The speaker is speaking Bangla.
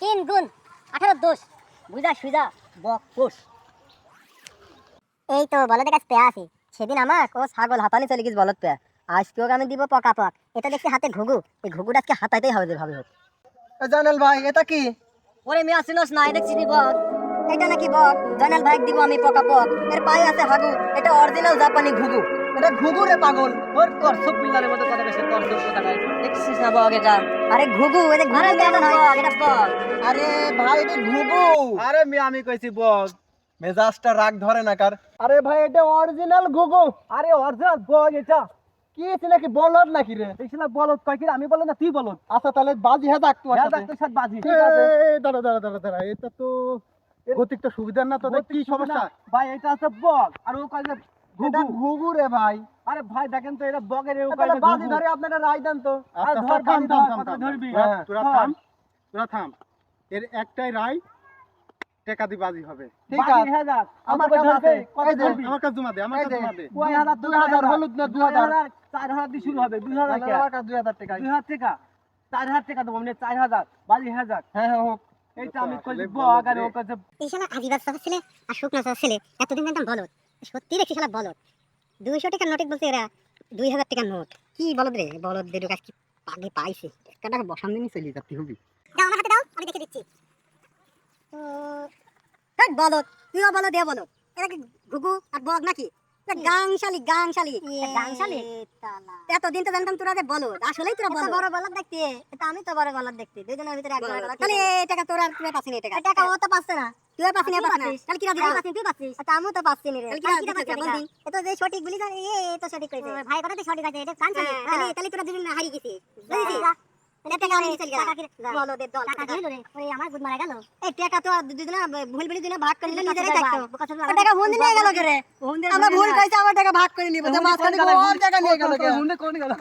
তিন গুণ আঠারো দোষ। বুঝা সুজা বক কোষ এই তো বলদের কাছে পেয়া আছে। সেদিন আমাক ও ছাগল হাতানি চলে গেছে বলদ পেয়া। আজকে ওকে আমি দিব পকা পক। এটা দেখছি হাতে ঘুঘু। এই ঘুঘুটা আজকে হাতাইতেই হবে যেভাবে হোক। জানাল ভাই এটা কি? ওরে মিয়া চিনস না দেখছি নি বক। এটা নাকি বক। জানাল ভাই দিব আমি পকা পক। এর পায়ে আছে হাগু। এটা অরিজিনাল জাপানি ঘুঘু। এটা ঘুঘু রে পাগল। ওর করছপ পিল্লারের মতো কথা বেশি করছপ কথা নাই। দেখছিস না বক এটা? আরে ঘুঘু এটা ঘুঘু কেমন হয় এটা বক আরে ভাই এটা ঘুঘু। আরে মি আমি কইছি বল মেজাজটা রাগ ধরে না কার। আরে ভাই এটা অরিজিনাল গুগু আরে অরিজিনাল বল এটা। কি আছে নাকি? বলদ নাকি রে? দেখছি না বলত কয় কি রে? আমি বলে না তুই বলত আচ্ছা তাহলে বাজি হ্যাঁ ডাকতো হ্যাঁ ডাক্তার সাহেব বাজি। ঠিক আছে। দাঁড়া দাঁড়া দাঁড়া দাঁড়া। এটা তো গতিকটা সুবিধা না তো কি সমস্যা? ভাই এটা আছে বক আর ও কয় যে এটা ঘুঘু। ঘুঘু রে ভাই। আরে ভাই দেখেন তো এটা বকের ও কয় তাহলে যে বাজি ধরে আপনারা রায় দেন তো। আরে আচ্ছা, ধর থাম, থাম, থাম, ধরবি। তোরা থাম তোরা থাম। এর একটাই রায় টেকা দি বাজি হবে। ঠিক আছে। আমার কাছে কত ধরবি? আমার কাছে জমা দে আমার কাছে জমা দে। দুই হাজার, দুই হাজার, হলুদ না, দুই হাজার। চার হাজার দিয়ে শুরু হবে। দুই হাজার আমার কাছে দুই হাজার টাকা। দুই হাজার টাকা? চার হাজার টাকা দেবো মানে চার হাজার। বাজি হাজার। হ্যাঁ হ্যাঁ হোক। এইটা আমি কই বলদ আর ও কাছে এই শালা আদিবাস চাষা ছেলে আর শুকনা চাষা ছেলে এতদিন জানতাম বলদ। সত্যি দেখছি শালা বলদ। দুইশো টাকার নোটে বলছে এরা দুই হাজার টাকার নোট কি বলদ রে? বলদ দের কাছে কি আগে পাইছে। একটা টাকা বসান দিনই চলে যাচ্ছি হবি। দাও আমার হাতে দাও আমি দেখে দিচ্ছি। তো বলদ তুইও বলদ দে বলদ। এটা কি ঘুঘু আর বগ নাকি? গাংশালি গাংশালি। গাংশালি? এতদিন তো জানতাম তোরা যে আসলেই তোরা বলদ। বড় বলদ দেখতে এটা আমি তো বড় বলদ দেখতে দুজনের ভিতরে এক বড় বলদ। তাহলে এই টাকা তোরা তুই পাচ্ছিস না টাকা। টাকা ও তো পাচ্ছে না। তুই পাচ্ছিস না পাচ্ছিস। তাহলে কিরা দিবি পাচ্ছিস তুই পাচ্ছিস। আচ্ছা আমিও তো পাচ্ছি না রে যে সঠিক বলি না এ তো সঠিক কইছে। ভাই কথাতে সঠিক আছে এটা কান তাহলে তাহলে তোরা দুজন হারিয়ে গেছিস। বুঝছিস? এটা টাকা আমি চলে গেল বলদের দল। টাকা দিল রে ওরে আমার গুড মারা গেল। এই টাকা তো দুজনে ভুল বলি দুজনে ভাগ করে নিলে নিজেরাই থাকতো টাকা হুন দিলে গেল রে? আমরা ভুল কইছে আমার টাকা ভাগ করে নিব। তো মাঝখানে ওর টাকা নিয়ে গেল কে? কোন গেল?